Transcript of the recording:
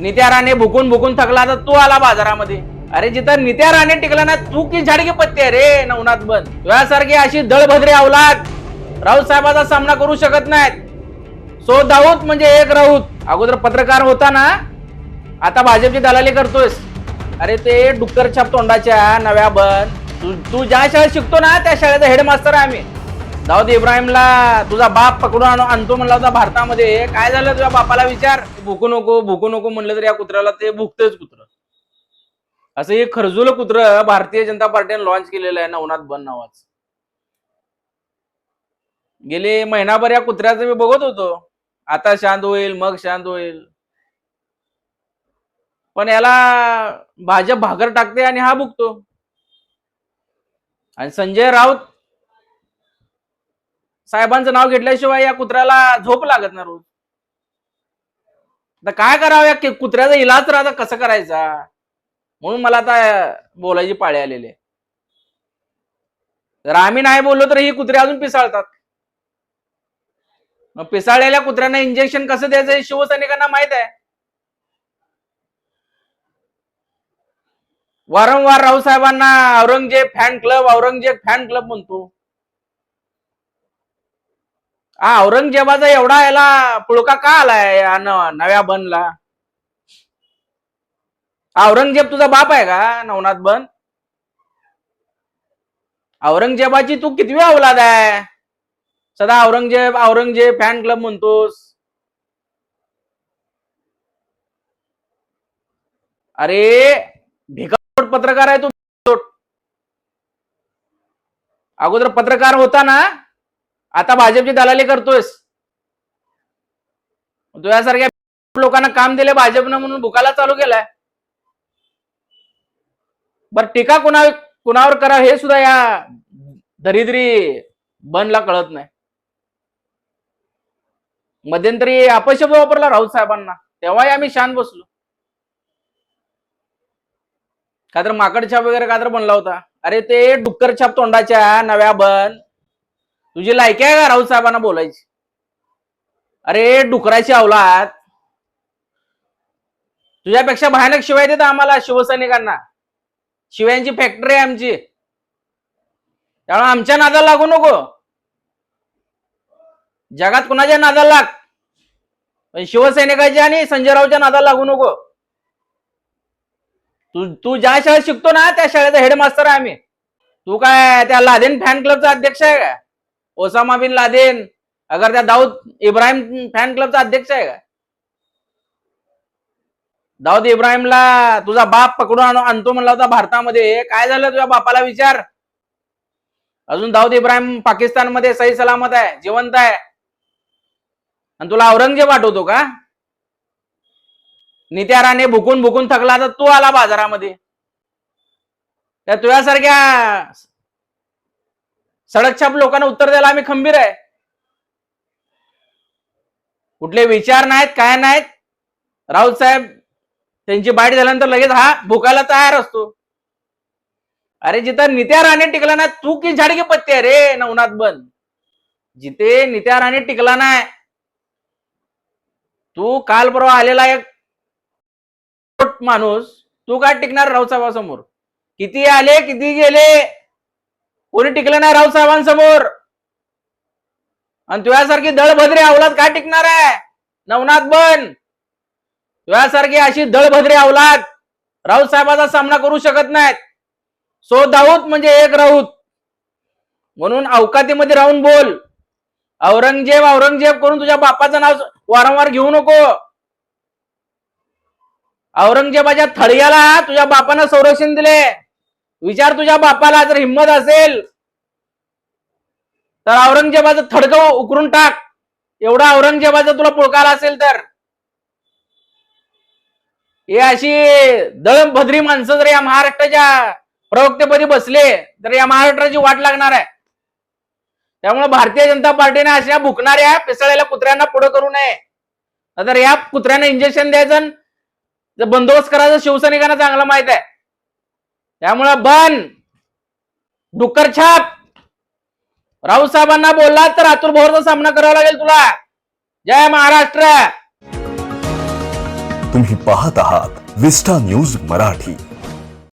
नित्या राणे भुकून भुकून थकला तर तू आला बाजारामध्ये. अरे जिथं नित्या राणे टिकला ना तू की झाडकी पत्ते रे नवनाथ बन. तुझ्यासारखी अशी दळभद्रे अवलाद राऊत साहेबाचा सामना करू शकत नाहीत. सो दाऊत म्हणजे एक राऊत. अगोदर पत्रकार होता ना आता भाजपची दलाली करतोयस. अरे ते डुक्कर छाप तोंडाच्या नव्या बन. तू तू ज्या शाळेत शिकतो ना त्या शाळेचा हेडमास्टर आहे आम्ही. दाऊद इब्राहिमला तुझा बाप पकडून आणतो म्हणला होता भारतामध्ये. काय झालं तुझ्या बापाला विचार? भुकू नको भुकू नको म्हणलं तर या कुत्र्याला ते भुकतेच कुत्र. असं हे खरजुल कुत्र भारतीय जनता पार्टीने लॉन्च केलेलं आहे नवनाथ बन नावाचं. गेले महिनाभर या कुत्र्याचं मी बघत होतो. आता शांत होईल मग शांत होईल. पण याला भाजप भाकर टाकते आणि हा भुकतो. आणि संजय राऊत साहेबांचं नाव घेतल्याशिवाय या कुत्र्याला झोप लागत ना रोज. आता काय करावं या कुत्र्याचा इलाज तर आता कसं करायचा? म्हणून मला आता बोलायची पाळी आलेली आहे. जर आम्ही नाही बोललो तर ही कुत्रे अजून पिसाळतात. मग पिसाळलेल्या कुत्र्यांना इंजेक्शन कसं द्यायचं हे शिवसैनिकांना माहीत आहे. वारंवार राऊसाहेबांना Aurangzeb fan club Aurangzeb fan club म्हणतो. हा औरंगजेबाचा एवढा याला पुळका का आलाय नव्या बनला? औरंगजेब तुझा बाप आहे का नवनाथ बन? औरंगजेबाची तू कितवी औलाद आहे? सदा औरंगजेब औरंगजेब फॅन क्लब म्हणतोस. अरे भिकाट पत्रकार आहे तू अगोदर पत्रकार होता ना? आता भाजपची दलाली करतोयस. तुझ्यासारख्या लोकांना काम दिले भाजपनं म्हणून भुकाला चालू केलाय. बर टीका कुणा कुणावर करा हे सुद्धा या दरिद्री बनला कळत नाही. मध्यंतरी अपशब्द वापरला राऊत साहेबांना. तेव्हाही आम्ही शांत बसलो. का तर माकड छाप वगैरे का तर बनला होता. अरे ते डुक्कर छाप तोंडाच्या नव्या बन. तुझी लायकी आहे का राऊत साहेबांना बोलायची? अरे डुकराची अवलात तुझ्यापेक्षा भयानक शिवाय देत आम्हाला शिवसैनिकांना. शिव्यांची फॅक्टरी आहे आमची. त्यामुळे आमच्या नादाला लागू नको. जगात कुणाच्या नादाला लाग? पण शिवसैनिकाच्या आणि संजय रावच्या नादाला लागू नको. तू तू ज्या शाळेत शिकतो ना त्या शाळेचा हेडमास्टर आहे आम्ही. तू काय त्या लादेन फॅन क्लबचा अध्यक्ष आहे का ओसामा बिन लादेन. अगर त्या दाऊद इब्राहिम फॅन क्लबचा अध्यक्ष आहे का? दाऊद इब्राहिमला तुझा बाप पकडून आणतो म्हणला होता भारतामध्ये. काय झालं तुझ्या बापाला विचार? अजून दाऊद इब्राहिम पाकिस्तानमध्ये सही सलामत आहे जिवंत आहे. आणि तुला औरंगजेब आठवतो का? नित्या राणे भुकून भुकून थकला तर तू आला बाजारामध्ये. त्या तुझ्यासारख्या सडकछाप लोकांना उत्तर द्यायला आम्ही खंबीर आहे. कुठले विचार नाहीत काय नाहीत. राऊत साहेब त्यांची बाईट झाल्यानंतर लगेच हा भुकायला तयार असतो. अरे जिथं नित्या राणे टिकला ना तू की झाडकी पत्ती आहे रे नवनाथ बन. जिथे नित्या राणे टिकला नाही तू काल परवा आलेला एक माणूस तू काय टिकणार राऊत साहेबांसमोर? किती आले किती गेले? कोणी टिकलं नाही राऊत साहेबांसमोर. आणि तुझ्यासारखी दळभद्रे अवलाद काय टिकणार आहे? नवनाथ बन. तुझ्यासारखी अशी दळभद्रे अवलाद राऊतसाहेबाचा सामना करू शकत नाहीत. सो दाऊत म्हणजे एक राऊत. म्हणून अवकातीमध्ये राहून बोल. औरंगजेब औरंगजेब करून तुझ्या बापाचं नाव वारंवार घेऊ नको. औरंगजेबाच्या थळियाला तुझ्या बापानं संरक्षण दिले. विचार तुझ्या बापाला जर हिंमत असेल तर औरंगजेबाचं थडकं उकरून टाक. एवढा औरंगजेबाचा तुला पुळकाला असेल तर. हे अशी दळभद्री माणसं जर या महाराष्ट्राच्या प्रवक्तेपदी बसले तर या महाराष्ट्राची वाट लागणार आहे. त्यामुळे भारतीय जनता पार्टीने अशा भुकणाऱ्या पिसळलेल्या कुत्र्यांना पुढे करू नये. तर या कुत्र्यांना इंजेक्शन द्यायचं बंदोबस्त करायचं शिवसैनिकांना चांगलं माहीत आहे. त्यामुळं बन. डुक्करछाप छाप. राऊत साहेबांना बोलला तर अतुल भोरचा सामना करावा लागेल तुला. जय महाराष्ट्र. तुम्ही पाहत आहात विस्टा न्यूज मराठी.